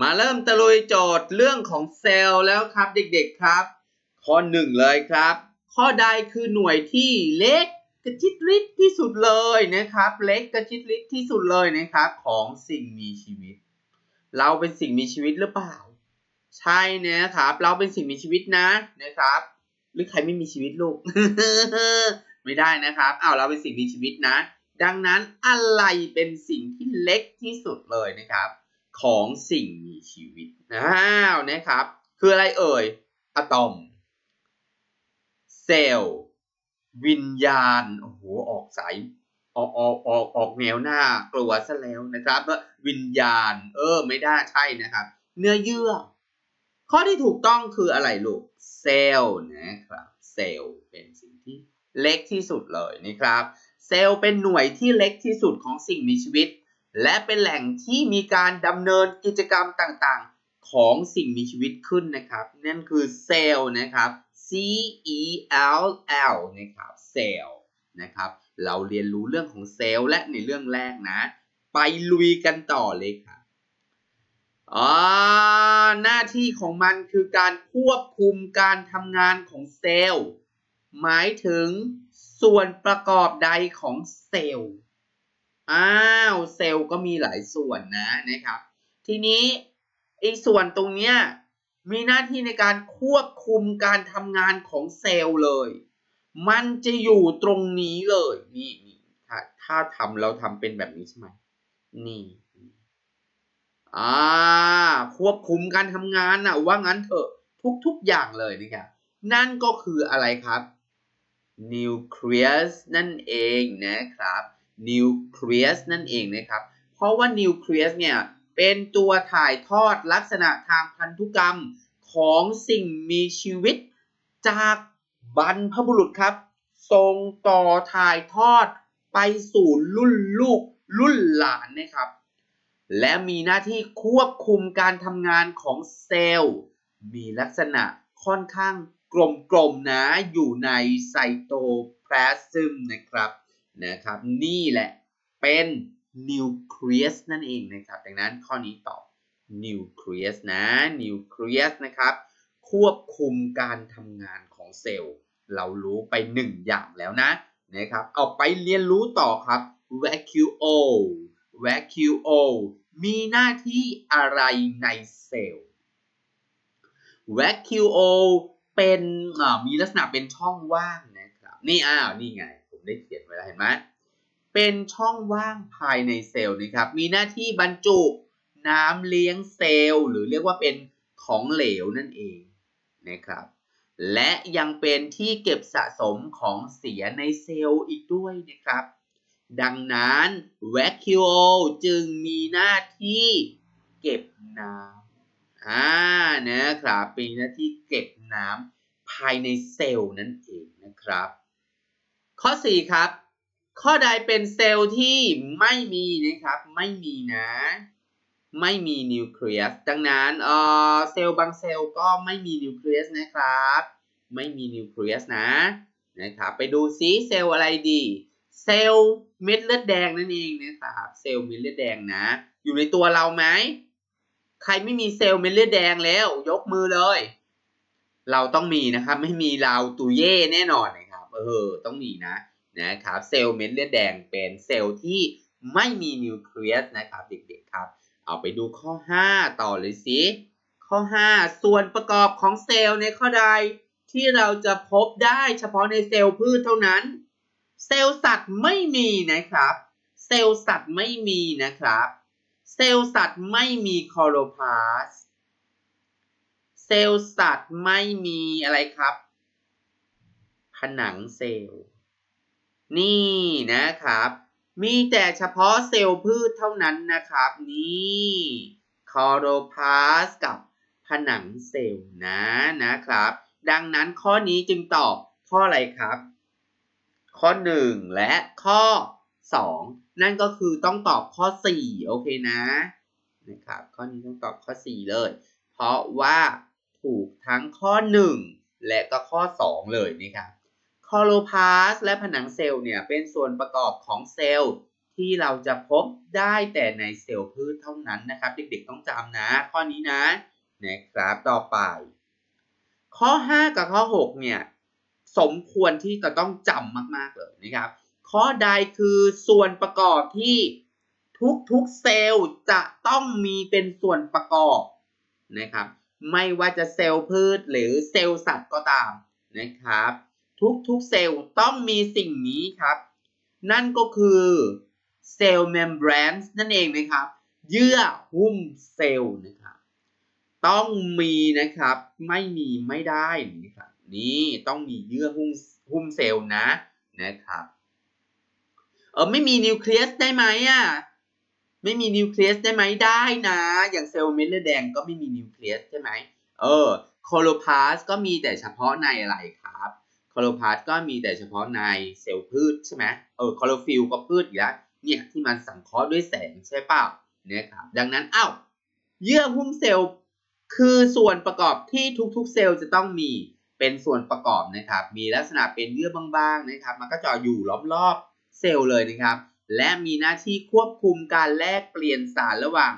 มาเริ่มตะลุยโจทย์เรื่องของเซลล์แล้วครับเด็กๆครับ ข้อหนึ่งเลยครับ ข้อใดคือหน่วยที่เล็กกระจิตริดที่สุดเลยนะครับ เล็กกระจิตริดที่สุดเลยนะครับของสิ่งมีชีวิต เราเป็นสิ่งมีชีวิตหรือเปล่า ใช่นะครับ เราเป็นสิ่งมีชีวิตนะนะครับ หรือใครไม่มีชีวิตลูก ไม่ได้นะครับอ้าวเราเป็นสิ่งมีชีวิตนะ ดังนั้นอะไรเป็นสิ่งที่เล็กที่สุดเลยนะครับ ของสิ่งมีชีวิตอ้าวนะครับ คืออะไรเอ่ยอะตอม เซลล์ วิญญาณ โอ้โห ออกสายออกออกออกออกแนวหน้ากลัวซะแล้วนะครับว่าวิญญาณ เออ ไม่ได้ใช่นะครับ เนื้อเยื่อ ข้อที่ถูกต้องคืออะไรลูก เซลล์นะครับเซลล์เป็นสิ่งที่เล็กที่สุดเลยนะครับ เซลล์เป็นหน่วยที่เล็กที่สุดของสิ่งมีชีวิต และเป็นแหล่งที่มีการดำเนินกิจกรรมต่างๆ ของสิ่งมีชีวิตขึ้นนะครับ นั่นคือเซลล์นะครับ C E L L นะครับเซลล์นะครับ เราเรียนรู้เรื่องของเซลล์และในเรื่องแรกนะ ไปลุยกันต่อเลยครับอ่าหน้าที่ของมันคือการควบคุมการทำงานของเซลล์ หมายถึงส่วนประกอบใดของเซลล์ อ้าวเซลล์ก็มีหลายส่วนนะนะครับ ทีนี้ไอ้ส่วนตรงเนี้ยมีหน้าที่ในการควบคุมการทำงานของเซลล์เลย มันจะอยู่ตรงนี้เลยนี่นี่ถ้าถ้าทำเราทำเป็นแบบนี้ใช่ไหมนี่อ่าควบคุมการทำงานนะว่างั้นเถอะทุกๆอย่างเลยนะครับนั่นก็คืออะไรครับนิวเคลียสนั่นเองนะครับ นิวเคลียสนั่นเองนะครับ เพราะว่านิวเคลียสเนี่ยเป็นตัวถ่ายทอดลักษณะทางพันธุกรรมของสิ่งมีชีวิต จากบรรพบุรุษครับส่งต่อถ่ายทอดไปสู่รุ่นลูกรุ่นหลานนะครับ และมีหน้าที่ควบคุมการทำงานของเซลล์ มีลักษณะค่อนข้างกลมๆนะอยู่ในไซโตพลาซึมนะครับ นะครับ นี่แหละเป็นนิวเคลียสนั่นเองนะครับ ดังนั้นข้อนี้ตอบนิวเคลียสนะนิวเคลียสนะครับ ควบคุมการทำงานของเซลล์ เรารู้ไปหนึ่งอย่างแล้วนะนะครับ เอาไปเรียนรู้ต่อครับ vacuo vacuo มีหน้าที่อะไรในเซลล์ vacuo เป็นมีลักษณะเป็นช่องว่างนะครับ นี่อ้าว นี่ไง ได้เขียนไว้แล้วเห็นไหมเป็นช่องว่างภายในเซลล์นะครับ มีหน้าที่บรรจุน้ำเลี้ยงเซลล์ หรือเรียกว่าเป็นของเหลวนั่นเองนะครับ และยังเป็นที่เก็บสะสมของเสียในเซลล์อีกด้วยนะครับ ดังนั้น vacuole จึงมีหน้าที่เก็บน้ำอ่านะครับเป็นหน้าที่เก็บน้ำภายในเซลล์นั่นเองนะครับ ข้อ 4 ครับ ข้อใดเป็นเซลล์ที่ไม่มีนะครับ ไม่มีนะ ไม่มีนิวเคลียส ดังนั้นเอ่อเซลล์บางเซลล์ก็ไม่มีนิวเคลียสนะครับ ไม่มีนิวเคลียสนะนะครับ ไปดูซิเซลล์อะไรดี เซลล์เม็ดเลือดแดงนั่นเองนะครับ เซลล์เม็ดเลือดแดงนะ อยู่ในตัวเราไหม ใครไม่มีเซลล์เม็ดเลือดแดงแล้ว ยกมือเลย เราต้องมีนะครับ ไม่มีเราตูเย่แน่นอน เออ ต้องมีนะนะครับเซลล์เม็ดเลือดแดงเป็นเซลล์ที่ไม่มีนิวเคลียสนะครับเด็กๆครับ เอาไปดูข้อ 5 ต่อเลยสิ ข้อ 5 ส่วนประกอบของเซลล์ในข้อใดที่เราจะพบได้เฉพาะในเซลล์พืชเท่านั้น เซลล์สัตว์ไม่มีนะครับ เซลล์สัตว์ไม่มีนะครับ เซลล์สัตว์ไม่มีคลอโรพลาสเซลล์สัตว์ไม่มีอะไรครับ ผนังเซลล์ นี่นะครับ มีแต่เฉพาะเซลล์พืชเท่านั้นนะครับ นี่คอโรพลาสกับผนังเซลล์นะนะครับ ดังนั้นข้อนี้จึงตอบข้ออะไรครับ ข้อ 1 และข้อ 2 นั่นก็คือต้องตอบข้อ 4 โอเคนะนะครับข้อนี้ต้องตอบข้อ 4 เลย เพราะว่าถูกทั้งข้อ 1 และก็ข้อ 2 เลยนะครับ คลอโรพลาสและผนังเซลล์เนี่ยเป็นส่วนประกอบของเซลล์ที่เราจะพบได้แต่ในเซลล์พืชเท่านั้นนะครับ เด็กๆต้องจำนะ ข้อนี้นะนะครับต่อไป ข้อ 5 กับข้อ 6 เนี่ยสมควรที่จะต้องจำมากๆเลยนะครับ ข้อใดคือส่วนประกอบที่ทุกๆเซลล์จะต้องมีเป็นส่วนประกอบนะครับ ไม่ว่าจะเซลล์พืชหรือเซลล์สัตว์ก็ตามนะครับ ทุกๆเซลล์ต้องมีสิ่งนี้ครับ นั่นก็คือเซลล์เมมเบรนส์นั่นเองนะครับ เยื่อหุ้มเซลล์นะครับ ต้องมีนะครับ ไม่มีไม่ได้นะครับ นี่ต้องมีเยื่อหุ้มหุ้มเซลล์นะนะครับ เออไม่มีนิวเคลียสได้ไหมอะ ไม่มีนิวเคลียสได้ไหมได้นะ อย่างเซลล์เม็ดเลือดแดงก็ไม่มีนิวเคลียสใช่ไหม เออ โคโลพาสก็มีแต่เฉพาะในอะไรครับ โคโลพาสก็มีแต่เฉพาะในเซลล์พืชใช่ไหมเออคลอโรฟิลก็พืชอีกแล้วเนี่ยที่มันสังเคราะห์ด้วยแสงใช่เปล่าเนี่ยครับดังนั้นอ้าวเยื่อหุ้มเซลล์คือส่วนประกอบที่ทุกๆเซลล์จะต้องมีเป็นส่วนประกอบนะครับ มีลักษณะเป็นเยื่อบางๆนะครับ มันก็จะอยู่ล้อมรอบเซลล์เลยนะครับ และมีหน้าที่ควบคุมการแลกเปลี่ยนสารระหว่าง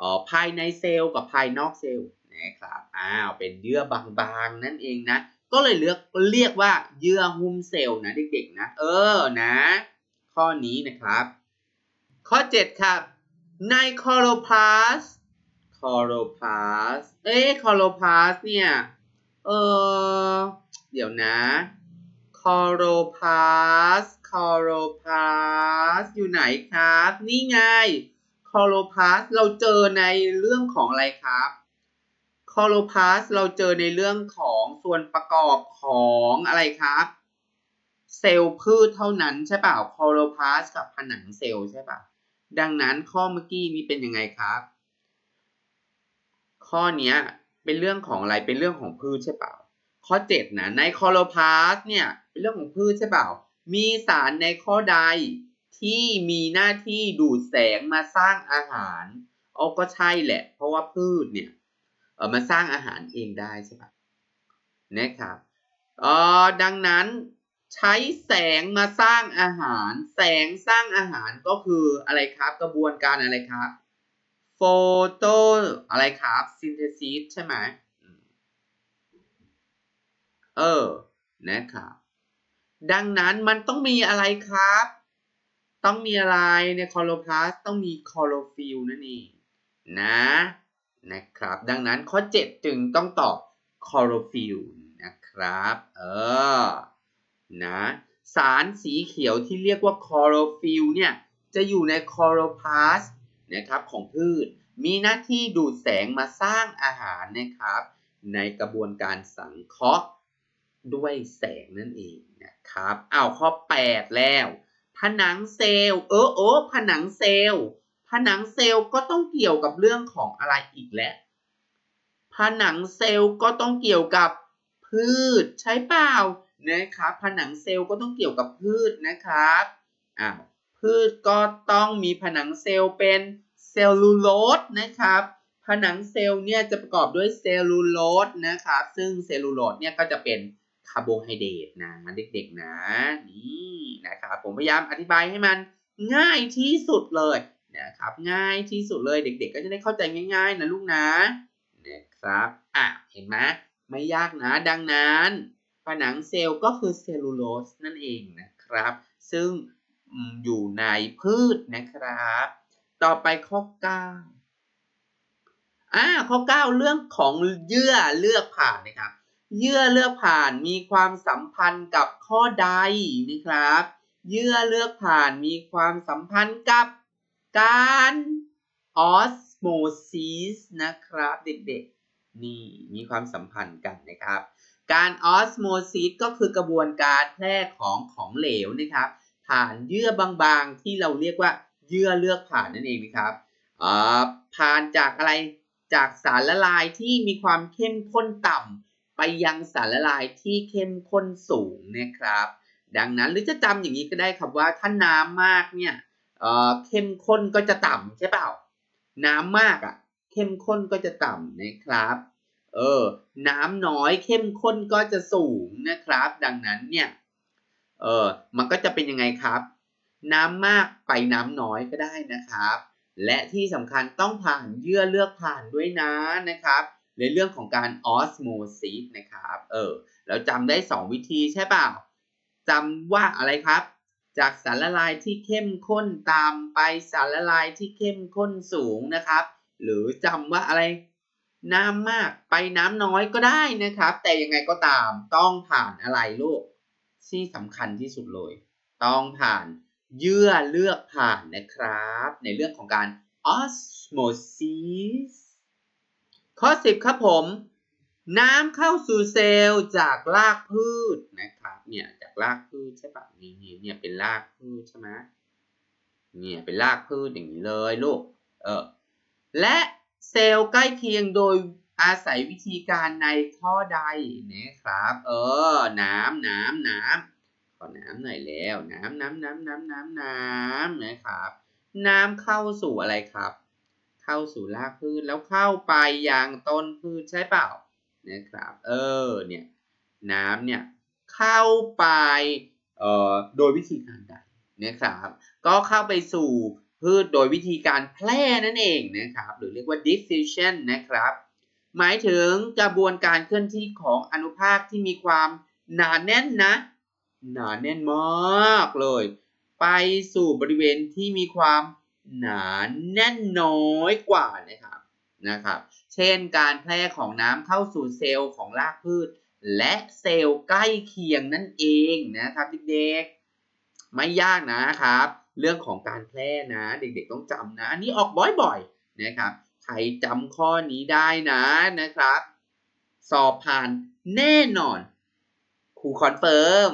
ออภายในเซลล์กับภายนอกเซลล์นะครับ อ้าว เป็นเยื่อบางๆนั่นเองนะ ก็เลยเลือกเรียกว่าเยื่อหุ้มเซลล์นะเด็กๆนะ เออนะ ข้อนี้นะครับ ข้อ 7 ครับ ในคอโลพลาสคอโลพลาสเอ๊คอโลพลาสเนี่ย เออเดี๋ยวนะคอโลพลาสคอโลพลาสอยู่ไหนครับ นี่ไงคอโลพลาสเราเจอในเรื่องของอะไรครับ คอโลพาสเราเจอในเรื่องของส่วนประกอบของอะไรครับ เซลล์พืชเท่านั้นใช่เปล่าคอโลพาสกับผนังเซลล์ใช่ป่ะดังนั้นข้อเมื่อกี้นี้เป็นยังไงครับ ข้อเนี้ยเป็นเรื่องของอะไรเป็นเรื่องของพืชใช่เปล่า ข้อ7นะในคอโลพาสเนี่ยเป็นเรื่องของพืชใช่เปล่า มีสารในข้อใดที่มีหน้าที่ดูดแสงมาสร้างอาหารเอาก็ใช่แหละ เพราะว่าพืชเนี่ย มาสร้างอาหารเองได้ใช่ปะนะครับเออดังนั้นใช้แสงมาสร้างอาหาร แสงสร้างอาหารก็คืออะไรครับกระบวนการอะไรครับโฟโตอะไรครับซินเทซิสใช่ไหมเออนะครับดังนั้นมันต้องมีอะไรครับ ต้องมีอะไรในคลอโลพลาสต้องมีคลอโลฟิลนั่นเองนะ นะครับ ดังนั้นข้อ 7 จึงต้องตอบคลอโลฟิลนะครับ เออ นะ สารสีเขียวที่เรียกว่าคลอโลฟิลเนี่ย จะอยู่ในคลอโลพลาสนะครับของพืช มีหน้าที่ดูดแสงมาสร้างอาหารนะครับ ในกระบวนการสังเคราะห์ด้วยแสงนั่นเองนะครับ เอาข้อ 8 แล้ว ผนังเซลล์ เออเออผนังเซลล์ ผนังเซลล์ก็ต้องเกี่ยวกับเรื่องของอะไรอีกแล้วผนังเซลล์ก็ต้องเกี่ยวกับพืชใช่เปล่านะครับ ผนังเซลล์ก็ต้องเกี่ยวกับพืชนะครับอ้าวพืชก็ต้องมีผนังเซลล์เป็นเซลลูโลสนะครับ ผนังเซลล์เนี่ยจะประกอบด้วยเซลลูโลสนะครับ ซึ่งเซลลูโลสเนี่ยก็จะเป็นคาร์โบไฮเดรตนะเด็กๆนะนี่นะครับผมพยายามอธิบายให้มันง่ายที่สุดเลย นะครับง่ายที่สุดเลยเด็ก ๆ ก็จะได้เข้าใจง่าย ๆ นะลูกนะนะครับอะเห็นไหมไม่ยากนะดังนั้นผนังเซลล์ก็คือเซลลูโลสนั่นเองนะครับ ซึ่งอยู่ในพืชนะครับ ต่อไปข้อ 9อ่าข้อ 9 เรื่องของเยื่อเลือกผ่านนะครับ เยื่อเลือกผ่านมีความสัมพันธ์กับข้อใดนะครับ เยื่อเลือกผ่านมีความสัมพันธ์กับ การออสโมซิสนะครับเด็กๆ นี่มีความสัมพันธ์กันนะครับ การออสโมซิสก็คือกระบวนการแพร่ของของเหลวนะครับ ผ่านเยื่อบางๆที่เราเรียกว่าเยื่อเลือกผ่านนั่นเองนะครับผ่านจากอะไรจากสารละลายที่มีความเข้มข้นต่ำไปยังสารละลายที่เข้มข้นสูงนะครับ ดังนั้นหรือจะจำอย่างนี้ก็ได้ครับว่าถ้าน้ำมากเนี่ย เเข้มข้นก็จะต่ำใช่เปล่า น้ำมากอะ เข้มข้นก็จะต่ำนะครับ เออ น้ำน้อยเข้มข้นก็จะสูงนะครับ ดังนั้นเนี่ย เออมันก็จะเป็นยังไงครับ น้ำมากไปน้ำน้อยก็ได้นะครับ และที่สำคัญต้องผ่านเยื่อเลือกผ่านด้วยนะนะครับในเรื่องของการออสโมซิสนะครับ เออเราจำได้ 2 วิธีใช่เปล่าจำว่าอะไรครับ จากสารละลายที่เข้มข้นตามไปสารละลายที่เข้มข้นสูงนะครับ หรือจำว่าอะไร น้ำมากไปน้ำน้อยก็ได้นะครับ แต่ยังไงก็ตามต้องผ่านอะไรลูกที่สำคัญที่สุดเลย ต้องผ่านเยื่อเลือกผ่านนะครับ ในเรื่องของการ osmosis ข้อ 10 ครับผม น้ำเข้าสู่เซลล์จากรากพืชนะครับ เนี่ยจากรากพืชใช่ปะนี่นี่เนี่ยเป็นรากพืชใช่ไหมเนี่ยเป็นรากพืชอย่างนี้เลยลูกเออและเซลล์ใกล้เคียงโดยอาศัยวิธีการในข้อใดนะครับ เออ น้ำน้ำน้ำขอน้ำหน่อยแล้ว น้ำน้ำน้ำน้ำน้ำน้ำนะครับ น้ำเข้าสู่อะไรครับ เข้าสู่รากพืชแล้วเข้าไปยังต้นพืชใช่เปล่า นะครับเออเนี่ยน้ำเนี่ยเข้าไปเอ่อโดยวิธีการใดนะครับก็เข้าไปสู่พืชโดยวิธีการแพร่นั่นเองนะครับหรือเรียกว่า diffusion นะครับหมายถึงกระบวนการเคลื่อนที่ของอนุภาคที่มีความหนาแน่นนะ หนาแน่นมากเลย ไปสู่บริเวณที่มีความหนาแน่นน้อยกว่านะครับนะครับ เช่นการแพร่ของน้ำเข้าสู่เซลล์ของรากพืช และเซลล์ใกล้เคียงนั่นเองนะครับเด็กๆ ไม่ยากนะครับ เรื่องของการแพร่นะ เด็กๆต้องจำนะอันนี้ออกบ่อยๆนะครับใครจำข้อนี้ได้นะนะครับ สอบผ่านแน่นอนครูคอนเฟิร์ม